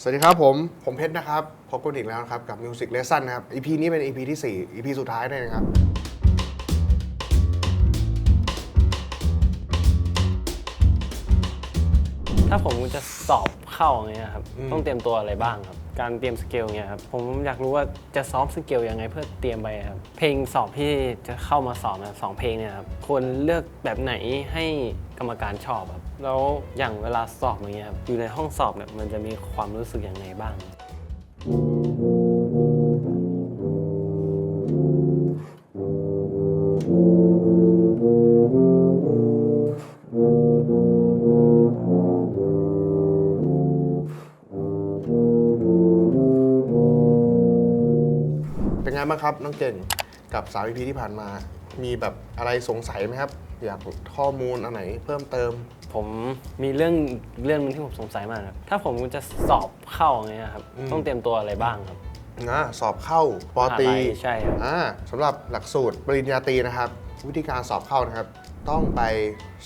สวัสดีครับผม ผมเพชรนะครับ พบกันอีกแล้วนะครับ กับ Music Lesson นะครับ EP นี้เป็น EP ที่ 4 EP สุดท้ายเลยนะครับ ถ้าผมจะสอบเข้าอย่างเงี้ยครับ อืม ต้องเตรียมตัวอะไรบ้างครับ การเตรียมสเกลเงี้ยครับ ผมอยากรู้ว่าจะซ้อมสเกลยังไงเพื่อเตรียมไปครับ เพลงสอบที่จะเข้ามาสอบนะสองเพลงเนี่ยครับ ควรเลือกแบบไหนให้กรรมการชอบครับ แล้วอย่างเวลาสอบอย่างเงี้ยครับอยู่ในห้องสอบเนี่ยมันจะมีความรู้สึกอยังไงบ้าง เป็นไงบ้างครับน้องเก่งกับ3 EP ที่ผ่านมา มีแบบอะไรสงสัยไหมครับ อยากข้อมูลอันไหนเพิ่มเติม ผมมีเรื่องเรื่องหนึงที่ผมสงสัยมากครับ ถ้าผมจะสอบเข้าอย่างเงี้ยครับ อืม ต้องเตรียมตัวอะไรบ้างครับนะสอบเข้าปอตรีมหาลัยใช่ครับ อ่าสำหรับหลักสูตรปริญญาตรีนะครับ วิธีการสอบเข้านะครับ ต้องไป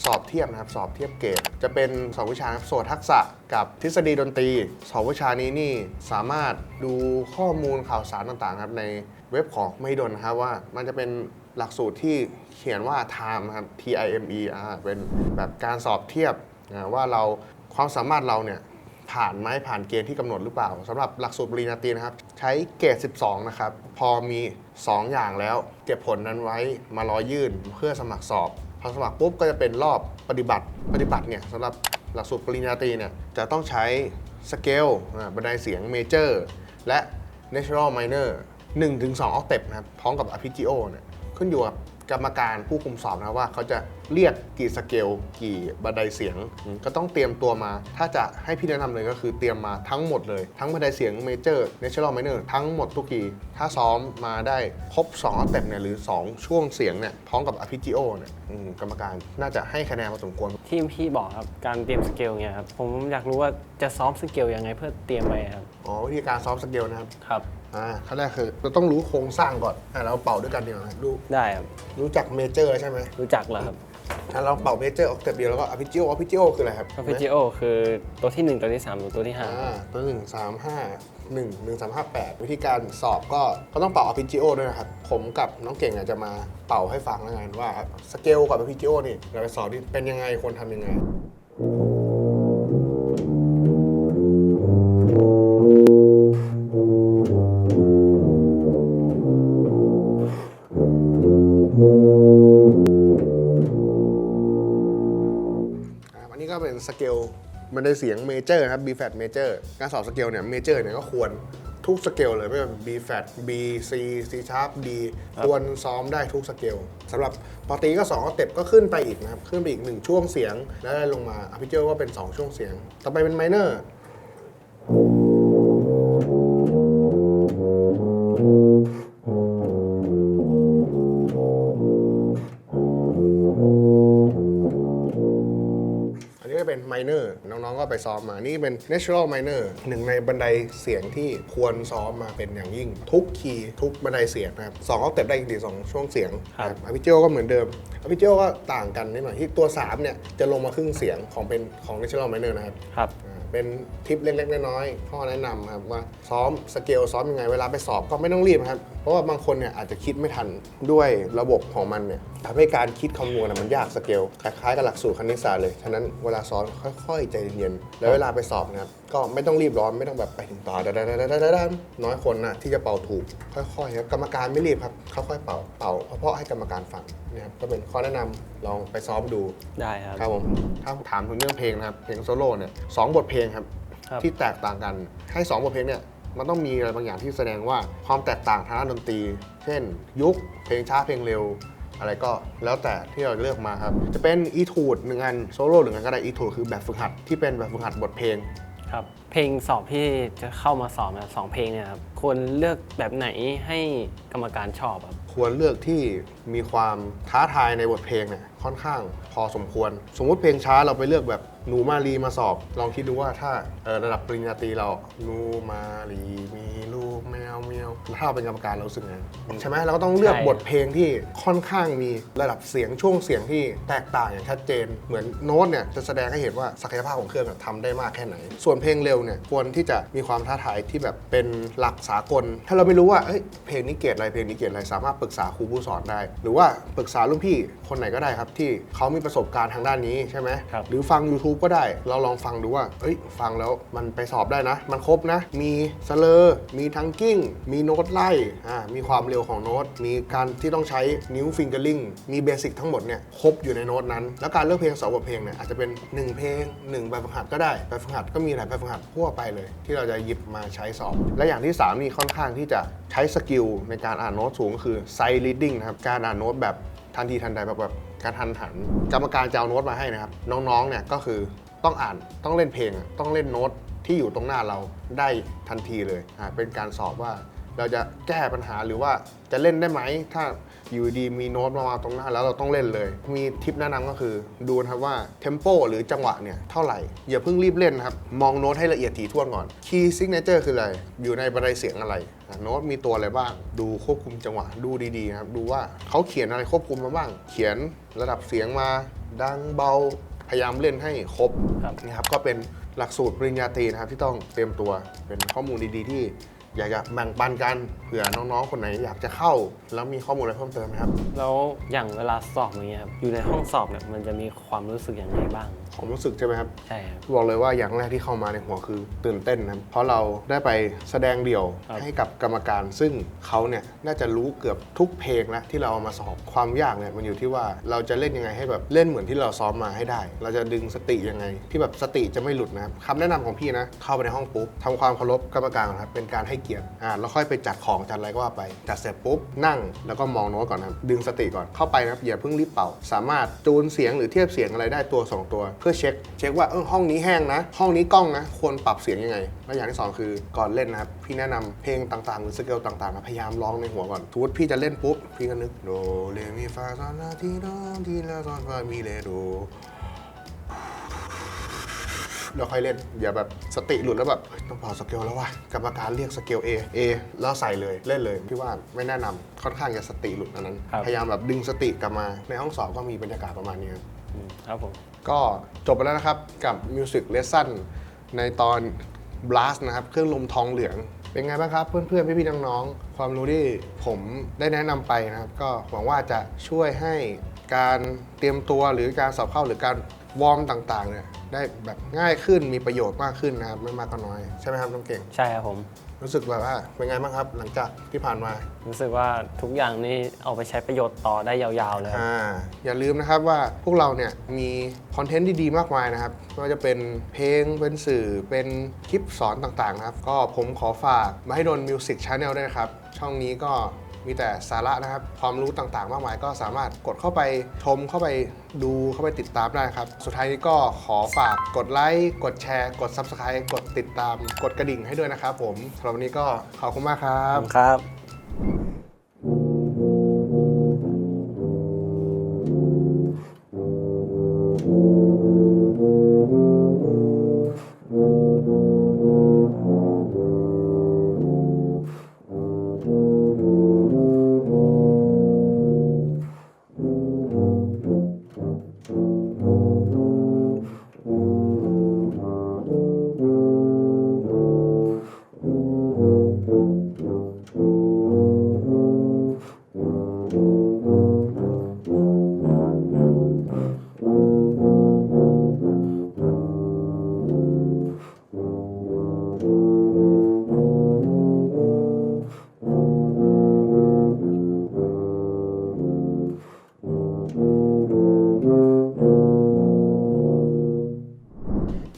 สอบเทียบนะครับ สอบเทียบเกรดจะเป็นสองวิชานะครับโสตทักษะกับทฤษฎีดนตรีสองวิชานี้นี่สามารถดูข้อมูลข่าวสารต่างๆครับในเว็บของไม่ดนนะครับว่ามันจะเป็น หลักสูตรที่เขียนว่า time ครับ T I M E เป็นแบบการสอบเทียบนะว่าเราความสามารถเราเนี่ยผ่านไหมผ่านเกณฑ์ที่กำหนดหรือเปล่าสำหรับหลักสูตรปริญญาตรีนะครับ ใช้เกรด 12 นะครับ พอมี 2 อย่างแล้ว เก็บผลนั้นไว้มารอยื่นเพื่อสมัครสอบ พอสมัครปุ๊บก็จะเป็นรอบปฏิบัติปฏิบัติเนี่ยสำหรับหลักสูตรปริญญาตรีเนี่ยจะต้องใช้สเกลบันไดเสียงเมเจอร์และ natural minor 1-2 octave นะครับพร้อมกับ arpeggio เนี่ย ขึ้นอยู่กับกรรมการผู้คุมสอบนะครับว่าเขาจะเรียกกี่สเกลกี่บันไดเสียงอืมก็ต้องเตรียมตัวมา ถ้าจะให้พี่แนะนำเลยก็คือเตรียมมาทั้งหมดเลย ทั้งบันไดเสียงเมเจอร์เนเชอรัลไมเนอร์ทั้งหมดทุกทีถ้าซ้อมมาได้ครบ2อเต็ปเนี่ยหรือ 2 ช่วงเสียงเนี่ยพร้อมกับ arpeggio เนี่ยอืมกรรมการน่าจะให้คะแนนพอสมควรที่พี่บอกครับการเตรียมสเกลเนี่ยครับผมอยากรู้ว่าจะซ้อมสเกลยังไงเพื่อเตรียมไปครับอ๋อวิธีการซ้อมสเกลนะครับครับ อ่าขั้นแรกคือเราต้องรู้โครงสร้างก่อนอ่าเราเป่าด้วยกันเดียวนะรู้ได้ครับ รู้จักเมเจอร์ใช่ไหมรู้จักแล้วครับถ้าเราเป่าเมเจอร์ออกเต็ปเดียวแล้วก็ arpeggio arpeggio คืออะไรครับ a r p e g g i o คือตัวที่ 1 ตัวที่3หรือตัวที่อ่าตัวหนึ่งสามห้าหนึ่งหนึ่งสามห้าแปดวิธีการสอบก็ก็ต้องเป่า arpeggio ด้วยนะครับ ผมกับน้องเก่งอาจจะมาเป่าให้ฟังแล้วกันว่าสเกลกับ arpeggio นี่เราไปสอบนี่เป็นยังไงควรทำยังไง สเกลมันได้เสียงเมเจอร์ครับ B flat major การสอบสเกลเนี่ยเมเจอร์เนี่ยก็ควรทุกสเกลเลยไม่ว่า B flat B C C sharp D ควรซ้อมได้ทุกสเกลสำหรับปอตรีก็2ก็เต็ปก็ขึ้นไปอีกนะครับ ขึ้นไปอีก 1 ช่วงเสียง แล้วได้ลงมาอ r p e g g i o ก็เป็น 2 ช่วงเสียง ต่อไปเป็นไมเนอร์ อันนี้ก็เป็นไมเนอร์น้องๆก็ไปซ้อมมา นี่เป็น natural minor หนึ่งในบันไดเสียงที่ควรซ้อมมาเป็นอย่างยิ่ง ทุกคีย์ทุกบันไดเสียงนะครับสองออกเต็ปได้อีกทีสองช่วงเสียงครับอาร์พิเจก็เหมือนเดิมอาร์พิเจก็ต่างกันนิดหน่อยที่ตัว3เนี่ยจะลงมาครึ่งเสียงของเป็นของ natural minor นะครับ ครับ อ่าเป็นทิปเล็กๆน้อยๆข้อแนะนำครับว่าซ้อมสเกลซ้อมยังไงเวลาไปสอบก็ไม่ต้องรีบนะครับ เพราะว่าบางคนเนี่ยอาจจะคิดไม่ทันด้วยระบบของมันเนี่ยทำให้การคิดคำนวณน่ะมันยากสเกลคล้ายๆกับหลักสูตรคณิตศาสตร์เลยฉะนั้นเวลาซ้อมค่อยๆใจเย็นๆแล้วเวลาไปสอบนะครับก็ไม่ต้องรีบร้อนไม่ต้องแบบไปถึงต่อดาดๆๆๆๆน้อยคนนะที่จะเป่าถูก ค่อยๆครับกรรมการไม่รีบครับค่อยๆเป่าเป่าเพราะๆให้กรรมการฟังนะครับก็เป็นข้อแนะนำลองไปซ้อมดูได้ครับครับผมถ้าถามถึงเรื่องเพลงนะครับเพลงโซโล่เนี่ยสองบทเพลงครับครับที่แตกต่างกันให้ 2 บทเพลงเนี่ย มันต้องมีอะไรบางอย่างที่แสดงว่าความแตกต่างทางด้านดนตรี เช่น ยุค เพลงช้าเพลงเร็ว อะไรก็แล้วแต่ที่เราเลือกมาครับ จะเป็นอีทูดหนึ่งอันโซโล่หนึ่งอันก็ได้อีทูดคือแบบฝึกหัดที่เป็นแบบฝึกหัดบทเพลงครับ เพลงสอบที่จะเข้ามาสอบนะสองเพลงเนี่ยครับควรเลือกแบบไหนให้กรรมการชอบครับ ควรเลือกที่มีความท้าทายในบทเพลงเนี่ยค่อนข้างพอสมควร สมมุติเพลงช้าเราไปเลือกแบบหนูมาลีมาสอบ ลองคิดดูว่าถ้าเอ่อระดับปริญญาตรีเราหนูมาลีมีลูกแมวแมวแล้วถ้าเราเป็นกรรมการเรารู้สึกไงใช่ไหมเราก็ต้องเลือกใช่ บทเพลงที่ค่อนข้างมีระดับเสียงช่วงเสียงที่แตกต่างอย่างชัดเจน เหมือนโน้ตเนี่ยจะแสดงให้เห็นว่าศักยภาพของเครื่องอะทำได้มากแค่ไหน ส่วนเพลงเร็วเนี่ยควรที่จะมีความท้าทายที่แบบเป็นหลักสากล ถ้าเราไม่รู้ว่าเอ้ยเพลงนี้เกรดอะไรเพลงนี้เกรดอะไรสามารถปรึกษาครูผู้สอนได้ หรือว่าปรึกษารุ่นพี่คนไหนก็ได้ครับ ที่เขามีประสบการณ์ทางด้านนี้ใช่ไหมครับหรือฟัง YouTube ก็ได้เราลองฟังดูว่าเอ้ยฟังแล้วมันไปสอบได้นะ มันครบนะ มีสเลอร์มีทังกิ้ง มีโน้ตไล่อ่ามีความเร็วของโน้ต มีการที่ต้องใช้นิ้วฟิงเกอร์ลิงมีเบสิกทั้งหมดเนี่ยครบอยู่ในโน้ตนั้น แล้วการเลือกเพลงสองบทเพลงเนี่ยอาจจะเป็น 1 เพลง 1 แบบฝึกหัดก็ได้แบบฝึกหัดก็มีหลายแบบฝึกหัดทั่วไปเลย ที่เราจะหยิบมาใช้สอบ และอย่างที่ 3 นี่ค่อนข้างที่จะใช้สกิลในการอ่านโน้ตสูงคือ sight reading นะครับการอ่านโน้ตแบบทันทีทันใดแบบแบบการทันหัน กรรมการจะเอาโน้ตมาให้นะครับ น้องๆเนี่ยก็คือต้องอ่านต้องเล่นเพลงต้องเล่นโน้ตที่อยู่ตรงหน้าเราได้ทันทีเลยอ่าเป็นการสอบว่า เราจะแก้ปัญหาหรือว่าจะเล่นได้ไหม ถ้าอยู่ดีมีโน้ตมาวางตรงหน้าแล้วเราต้องเล่นเลย มีทิปแนะนำก็คือดูนะครับว่าเทมโปหรือจังหวะเนี่ยเท่าไหร่ อย่าเพิ่งรีบเล่นนะครับ มองโน้ตให้ละเอียดถี่ถ้วนก่อนคีย์ซิกเนเจอร์คืออะไร อยู่ในบันไดเสียงอะไรอะโน้ตมีตัวอะไรบ้าง ดูควบคุมจังหวะดูดีๆนะครับดูว่าเขาเขียนอะไรควบคุมมาบ้าง เขียนระดับเสียงมา ดังเบาพยายามเล่นให้ครบครับนี่ครับก็เป็นหลักสูตรปริญญาตรีนะครับที่ต้องเตรียมตัวเป็นข้อมูลดีๆที่ อยากจะแบ่งปันกันเผื่อน้องๆ คนไหนอยากจะเข้า แล้วมีข้อมูลอะไรเพิ่มเติมไหมครับ แล้วอย่างเวลาสอบอย่างเงี้ยครับอยู่ในห้องสอบเนี่ยมันจะมีความรู้สึกอย่างไรบ้าง ผมรู้สึกใช่ไหมครับ ใช่ครับ บอกเลยว่าอย่างแรกที่เข้ามาในหัวคือตื่นเต้นนะครับเพราะเราได้ไปแสดงเดี่ยวครับ ให้กับกรรมการ ซึ่งเขาเนี่ยน่าจะรู้เกือบทุกเพลงแล้วที่เราเอามาสอบความยากเนี่ยมันอยู่ที่ว่าเราจะเล่นยังไงให้แบบเล่นเหมือนที่เราซ้อมมาให้ได้ เราจะดึงสติยังไง ที่แบบสติจะไม่หลุดนะครับคำแนะนำของพี่นะเข้าไปในห้องปุ๊บทำความเคารพกรรมการก่อนครับเป็นการให้เกียรติอ่าแล้วค่อยไปจัดของจัดอะไรก็ว่าไป จัดเสร็จปุ๊บนั่งแล้วก็มองโน้ตก่อนนะครับดึงสติก่อนเข้าไปนะครับอย่าเพิ่งรีบเป่า สามารถจูนเสียงหรือเทียบเสียงอะไรได้ตัวสองตัว เพื่อเช็ค เช็คว่าเออห้องนี้แห้งนะ ห้องนี้กล้องนะ ควรปรับเสียงยังไง แล้วอย่างที่สองคือก่อนเล่นนะครับพี่แนะนำเพลงต่างๆหรือสเกลต่างๆนะพยายามร้องในหัวก่อนสมมติพี่จะเล่นปุ๊บพี่ก็นึกโดเรมีฟาซอนลาทีโดทีลาซอนฟามีเลโด แล้วค่อยเล่นอย่าแบบสติหลุดแล้วแบบเฮ้ยต้องเป่าสเกลแล้วว่ะกรรมการเรียกสเกล A A แล้วใส่เลยเล่นเลยพี่ว่าไม่แนะนำค่อนข้างจะสติหลุดอันนั้น ครับ พยายามแบบดึงสติกลับมาในห้องสอบก็มีบรรยากาศประมาณนี้ครับ อืมครับผม ก็จบไปแล้วนะครับกับ Music Lesson ในตอน Blast นะครับ เครื่องลมทองเหลือง เป็นไงบ้างครับ เพื่อนๆ พี่ๆ น้องๆ ความรู้ที่ผมได้แนะนำไปนะครับ ก็หวังว่าจะช่วยให้การเตรียมตัวหรือการสอบเข้าหรือการ วอร์มต่างๆเนี่ยได้แบบง่ายขึ้นมีประโยชน์มากขึ้นนะครับไม่มากก็น้อยใช่ไหมครับน้องเก่ง ใช่ครับผม รู้สึกแบบว่าเป็นไงบ้างครับ หลังจากที่ผ่านมา รู้สึกว่าทุกอย่างนี่เอาไปใช้ประโยชน์ต่อได้ยาวๆเลยครับ อ่าอย่าลืมนะครับว่าพวกเราเนี่ยมีคอนเทนต์ดีๆมากมายนะครับไม่ว่าจะเป็นเพลงเป็นสื่อเป็นคลิปสอนต่างๆนะครับ ก็ผมขอฝากมาให้โดนมิวสิกชาแนลด้วยนะครับ ช่องนี้ก็ มีแต่สาระนะครับ ความรู้ต่างๆ มากมาย ก็สามารถกดเข้าไปชมเข้าไปดูเข้าไปติดตามได้ครับ สุดท้ายนี้ก็ขอฝากกดไลค์กดแชร์ กด Subscribe กดติดตาม กดกระดิ่งให้ด้วยนะครับผมสำหรับวันนี้ก็ขอบคุณมากครับ ครับ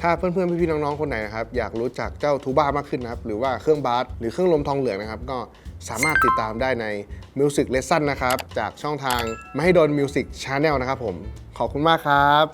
ถ้าเพื่อนๆพี่ๆน้องๆคนไหนนะครับอยากรู้จักเจ้าทูบ้ามากขึ้นนะครับหรือว่าเครื่องบาสหรือเครื่องลมทองเหลืองนะครับก็สามารถติดตามได้ใน Music Lesson นะครับจากช่องทางไม่ให้โดน Music Channel นะครับผมขอบคุณมากครับ